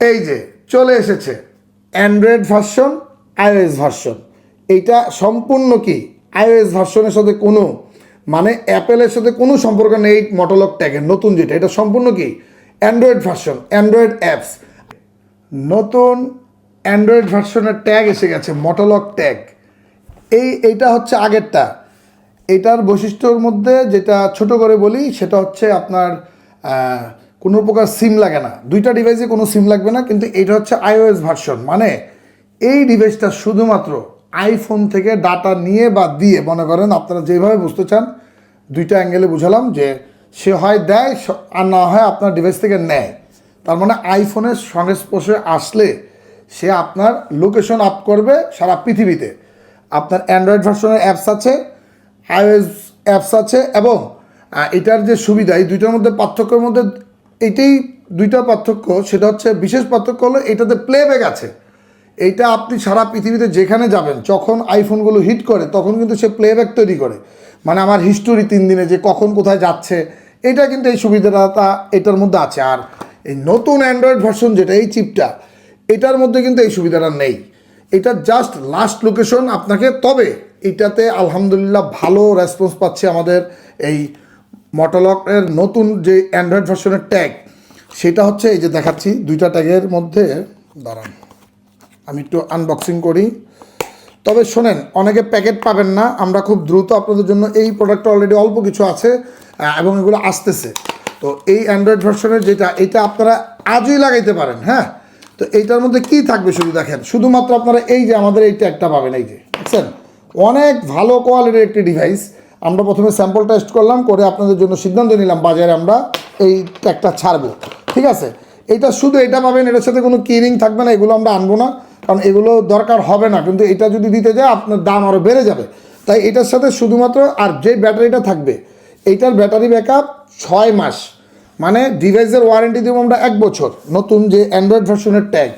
এই যে, চলে এসেছে। অ্যান্ড্রয়েড ভার্সন আইওএস ভার্সন এইটা সম্পূর্ণ কি? আইওএস ভার্সনের সাথে কোনো মানে অ্যাপেলের সাথে কোনো সম্পর্ক নেই মটোলক ট্যাগের নতুন যেটা। এটা সম্পূর্ণ কি? অ্যান্ড্রয়েড ভার্সন অ্যান্ড্রয়েড অ্যাপস নতুন অ্যান্ড্রয়েড ভার্সনের ট্যাগ এসে গেছে মটোলক ট্যাগ এই, এইটা হচ্ছে আগেরটা। এটার বৈশিষ্ট্যর মধ্যে যেটা ছোট করে বলি, সেটা হচ্ছে আপনার কোনো প্রকার সিম লাগে না। দুইটা ডিভাইসে কোনো সিম লাগবে না, কিন্তু এটা হচ্ছে আইওএস ভার্সন মানে এই ডিভাইসটা শুধুমাত্র আইফোন থেকে ডাটা নিয়ে বা দিয়ে, মনে করেন আপনারা যেভাবে বুঝতে চান, দুইটা অ্যাঙ্গেলে বুঝালাম যে সে হয় দেয় আর না হয় আপনার ডিভাইস থেকে নেয়। তার মানে আইফোনের সংস্পর্শে আসলে সে আপনার লোকেশন আপ করবে সারা পৃথিবীতে। আপনার অ্যান্ড্রয়েড ভার্সনের অ্যাপস আছে আইওএস অ্যাপস আছে, এবং এটার যে সুবিধা, এই দুইটার মধ্যে পার্থক্যের মধ্যে এটাই দুইটা পার্থক্য। সেটা হচ্ছে বিশেষ পার্থক্য হলো এটাতে প্লেব্যাক আছে। এইটা আপনি সারা পৃথিবীতে যেখানে যাবেন, যখন আইফোনগুলো হিট করে, তখন কিন্তু সে প্লেব্যাক তৈরি করে। মানে আমার হিস্টোরি তিন দিনে যে কখন কোথায় যাচ্ছে, এটা কিন্তু এই সুবিধাটা এটার মধ্যে আছে। আর এই নতুন অ্যান্ড্রয়েড ভার্সন যেটা, এই চিপটা এটার মধ্যে কিন্তু এই সুবিধাটা নেই। এটা জাস্ট লাস্ট লোকেশন আপনাকে, তবে এটাতে আলহামদুলিল্লাহ ভালো রেসপন্স পাচ্ছে আমাদের এই মটোলকের নতুন যে অ্যান্ড্রয়েড ভার্সনের ট্যাগ সেটা হচ্ছে এই যে দেখাচ্ছি, দুইটা ট্যাগের মধ্যে। দাঁড়ান, আমি একটু আনবক্সিং করি। তবে শোনেন, অনেকে প্যাকেট পাবেন না, আমরা খুব দ্রুত আপনাদের জন্য এই প্রোডাক্টটা অলরেডি অল্প কিছু আছে এবং এগুলো আসতেছে। তো এই অ্যান্ড্রয়েড ভার্সনের যেটা, এটা আপনারা আজই লাগাইতে পারেন হ্যাঁ? তো এইটার মধ্যে কি থাকবে শুধু দেখেন, শুধুমাত্র আপনারা এই যে আমাদের এই ট্যাগটা পাবেন, এই যে, দেখছেন? অনেক ভালো কোয়ালিটির একটি ডিভাইস আমরা প্রথমে স্যাম্পল টেস্ট করলাম, করে আপনাদের জন্য সিদ্ধান্ত নিলাম বাজারে আমরা এই ট্যাগটা ছাড়বো। ঠিক আছে? এটা শুধু এটা পাবেন, এটার সাথে কোনো কিরিং থাকবে না, এগুলো আমরা আনব না, কারণ এগুলো দরকার হবে না। কিন্তু এটা যদি দিতে যায়, আপনার দাম আরও বেড়ে যাবে। তাই এটার সাথে শুধুমাত্র আর যে ব্যাটারিটা থাকবে, এইটার ব্যাটারি ব্যাকআপ ছয় মাস। মানে ডিভাইসের ওয়ারেন্টি দেবো আমরা এক বছর, নতুন যে অ্যান্ড্রয়েড ভার্সনের ট্যাগ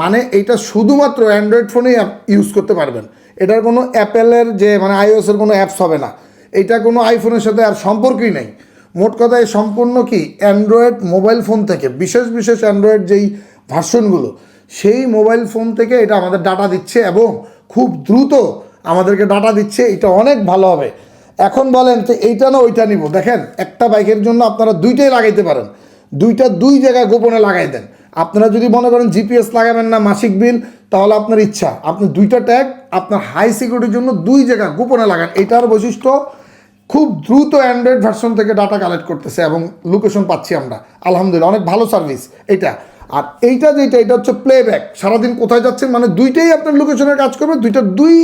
মানে এইটা শুধুমাত্র অ্যান্ড্রয়েড ফোনেই ইউজ করতে পারবেন। এটার কোনো অ্যাপেলের যে মানে আইওএসের কোনো অ্যাপস হবে না। এটা কোনো আইফোনের সাথে আর সম্পর্কই নেই। মোট কথা কথায় সম্পূর্ণ কি অ্যান্ড্রয়েড মোবাইল ফোন থেকে, বিশেষ বিশেষ অ্যান্ড্রয়েড যেই ভার্সনগুলো সেই মোবাইল ফোন থেকে এটা আমাদের ডাটা দিচ্ছে এবং খুব দ্রুত আমাদেরকে ডাটা দিচ্ছে, এটা অনেক ভালো হবে। এখন বলেন যে এইটা না ওইটা নিব। দেখেন, একটা বাইকের জন্য আপনারা দুইটাই লাগাইতে পারেন। দুইটা দুই জায়গায় গোপনে লাগাই দেন। আপনারা যদি মনে করেন জিপিএস লাগাবেন না, মাসিক বিল তাহলে আপনার ইচ্ছা। আপনি দুইটা ট্যাগ আপনার হাই সিকিউরিটির জন্য দুই জায়গা গোপনে লাগান। এটার বৈশিষ্ট্য খুব দ্রুত অ্যান্ড্রয়েড ভার্সন থেকে ডাটা কালেক্ট করতেছে এবং লোকেশন পাচ্ছি আমরা। আলহামদুলিল্লাহ, অনেক ভালো সার্ভিস এটা। আর এইটা যেটা, এটা হচ্ছে প্লেব্যাক সারাদিন কোথায় যাচ্ছেন? মানে দুইটাই আপনার লোকেশনের কাজ করবে, দুইটা দুই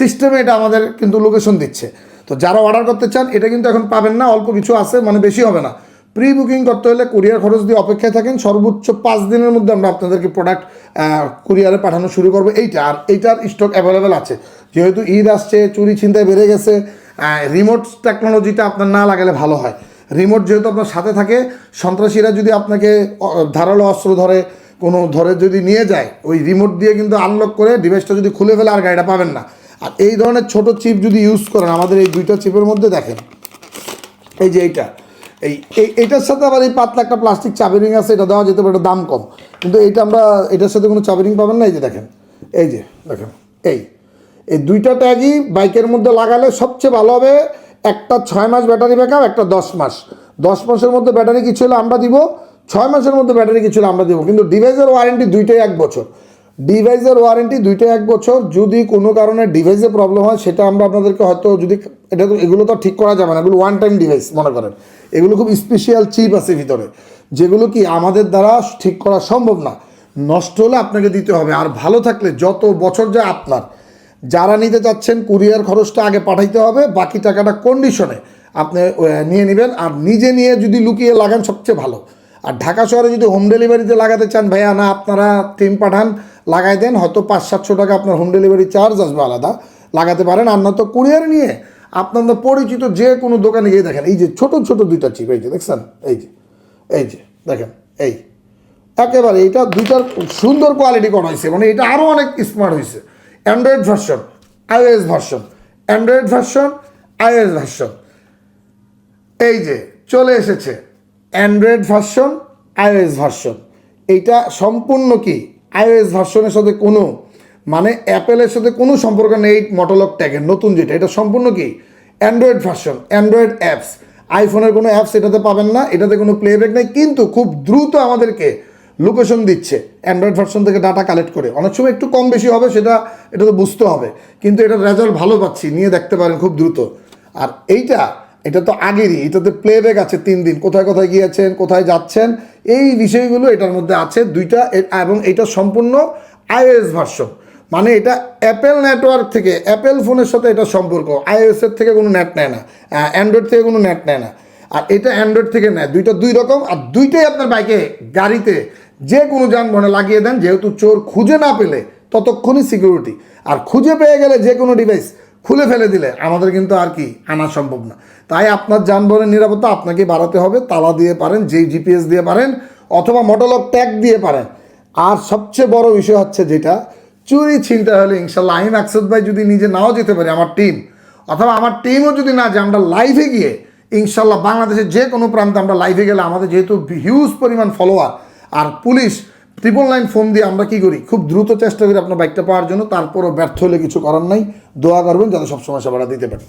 সিস্টেমে এটা আমাদের কিন্তু লোকেশন দিচ্ছে। তো যারা অর্ডার করতে চান, এটা কিন্তু এখন পাবেন না, অল্প কিছু আছে মানে বেশি হবে না। প্রি বুকিং করতে হলে কুরিয়ার খরচ দিয়ে অপেক্ষায় থাকেন, সর্বোচ্চ পাঁচ দিনের মধ্যে আমরা আপনাদেরকে প্রোডাক্ট কুরিয়ারে পাঠানো শুরু করব। এইটা, আর এইটার স্টক অ্যাভেলেবেল আছে। যেহেতু ঈদ আসছে, চুরি ছিনতাই বেড়ে গেছে রিমোট টেকনোলজিটা আপনার না লাগালে ভালো হয়। রিমোট যেহেতু আপনার সাথে থাকে, সন্ত্রাসীরা যদি আপনাকে ধারালো অস্ত্র ধরে, কোনো ধরে যদি নিয়ে যায়, ওই রিমোট দিয়ে কিন্তু আনলক করে ডিভাইসটা যদি খুলে ফেলে আর গাড়িটা পাবেন না। আর এই ধরনের ছোট চিপ যদি ইউজ করেন, আমাদের এই দুইটা চিপের মধ্যে দেখেন। এই যে এইটা। এই, এই- এইটার সাথে আবার এই পাতলা একটা প্লাস্টিক চাবি রিং আছে, এটা দেওয়া যেতে পারে, এটা দাম কম। কিন্তু এইটা আমরা, এটার সাথে কোনো চাবি রিং পাবেন না, এই যে দেখেন। এই যে, দেখেন। এই এই দুইটা ট্যাগই বাইকের মধ্যে লাগালে সবচেয়ে ভালো হবে একটা ছয় মাস ব্যাটারি ব্যাকআপ একটা দশ মাস। দশ মাসের মধ্যে ব্যাটারি কিছু হলে আমরা দিব, ছয় মাসের মধ্যে ব্যাটারি কিছু হলে আমরা দিব। কিন্তু ডিভাইসের ওয়ারেন্টি দুইটাই এক বছর। ডিভাইসের ওয়ারেন্টি দুইটা এক বছর। যদি কোনো কারণে ডিভাইসে প্রবলেম হয়, সেটা আমরা আপনাদেরকে হয়তো যদি এটা তো এগুলো তো ঠিক করা যাবে না। এগুলো ওয়ান টাইম ডিভাইস মনে করেন। এগুলো খুব স্পেশাল চিপ আছে ভিতরে। যেগুলো কি আমাদের দ্বারা ঠিক করা সম্ভব না। নষ্ট হলে আপনাকে দিতে হবে। আর ভালো থাকলে যত বছর যায় আপনার। যারা নিতে চাচ্ছেন, কুরিয়ার খরচটা আগে পাঠাইতে হবে, বাকি টাকাটা কন্ডিশনে আপনি নিয়ে নেবেন। আর নিজে নিয়ে যদি লুকিয়ে লাগান, সবচেয়ে ভালো। আর ঢাকা শহরে যদি হোম ডেলিভারিতে লাগাতে চান, ভাইয়া, না, আপনারা টিম পাঠান, লাগাই দেন, হয়তো পাঁচ সাতশো টাকা আপনার হোম ডেলিভারি চার্জ আসবে আলাদা। লাগাতে পারেন, আর না তো কুরিয়ার নিয়ে আপনাদের পরিচিত যে কোনো দোকানে গিয়ে দেখেন। এই যে ছোট ছোট দুইটা চিপ এই যে দেখছেন? এই যে এই যে, দেখেন, এই। একেবারে এটা দুইটার সুন্দর কোয়ালিটি করা হয়েছে। মানে এটা আরও অনেক স্মার্ট হয়েছে। Android version iOS version Android version iOS version এই যে চলে এসেছে অ্যান্ড্রয়েড ভার্সন আইওএস ভার্সন এইটা সম্পূর্ণ কি? আইওএস ভার্সনের সাথে কোনো মানে অ্যাপেলের সাথে কোনো সম্পর্ক নেই মটোলক ট্যাগের নতুন যেটা। এটা সম্পূর্ণ কি? অ্যান্ড্রয়েড ভার্সন অ্যান্ড্রয়েড অ্যাপস আইফোনের কোনো অ্যাপস এটাতে পাবেন না, এটাতে কোনো প্লেব্যাক নেই। কিন্তু খুব দ্রুত আমাদেরকে লোকেশন দিচ্ছে অ্যান্ড্রয়েড ভার্সন থেকে ডাটা কালেক্ট করে। অনেক সময় একটু কম বেশি হবে, সেটা, এটা তো বুঝতে হবে। কিন্তু এটার রেজাল্ট ভালো পাচ্ছি, নিয়ে দেখতে পারেন খুব দ্রুত। আর এইটা, এটা তো আগেরই, এটাতে প্লেব্যাক আছে তিন দিন। কোথায় কোথায় গিয়েছেন, কোথায় যাচ্ছেন, এই বিষয়গুলো এটার মধ্যে আছে দুইটা এবং এটা সম্পূর্ণ আইওএস ভার্সন মানে এটা অ্যাপেল নেটওয়ার্ক থেকে অ্যাপেল ফোনের সাথে এটা সম্পর্ক। এর থেকে কোনো নেট নেয় না অ্যান্ড্রয়েড থেকে কোনো নেট নেয় না। আর এটা অ্যান্ড্রয়েড থেকে নেয়, দুইটা দুই রকম, আর দুইটাই আপনার বাইকে গাড়িতে যে কোনো যানবাহনে লাগিয়ে দেন, যেহেতু চোর খুঁজে না পেলে ততক্ষণই সিকিউরিটি আর খুঁজে পেয়ে গেলে যে কোনো ডিভাইস খুলে ফেলে দিলে আমাদের কিন্তু আর কি আনা সম্ভব না। তাই আপনার যানবাহনের নিরাপত্তা আপনাকে বাড়াতে হবে, তালা দিয়ে পারেন, যেই জিপিএস দিয়ে পারেন, অথবা মোটলক ট্যাগ দিয়ে পারেন। আর সবচেয়ে বড় বিষয় হচ্ছে যেটা, চুরি ছিনতে হলে ইনশাল্লাহ আমি মাকসুদ ভাই যদি নিজে নাও যেতে পারি আমার টিম অথবা আমার টিমও যদি না যে আমরা লাইভে গিয়ে ইনশাল্লাহ বাংলাদেশের যে কোনো প্রান্তে আমরা লাইভে গেলে আমাদের যেহেতু হিউজ পরিমাণ ফলোয়ার আর পুলিশ ট্রিপল লাইন ফোন দিয়ে আমরা কি করি? খুব দ্রুত চেষ্টা করি আপনার বাইকটা পাওয়ার জন্য, তারপরও ব্যর্থ হলে কিছু করার নাই। দোয়া করবেন যাতে সবসময় সেবাটা দিতে পারি।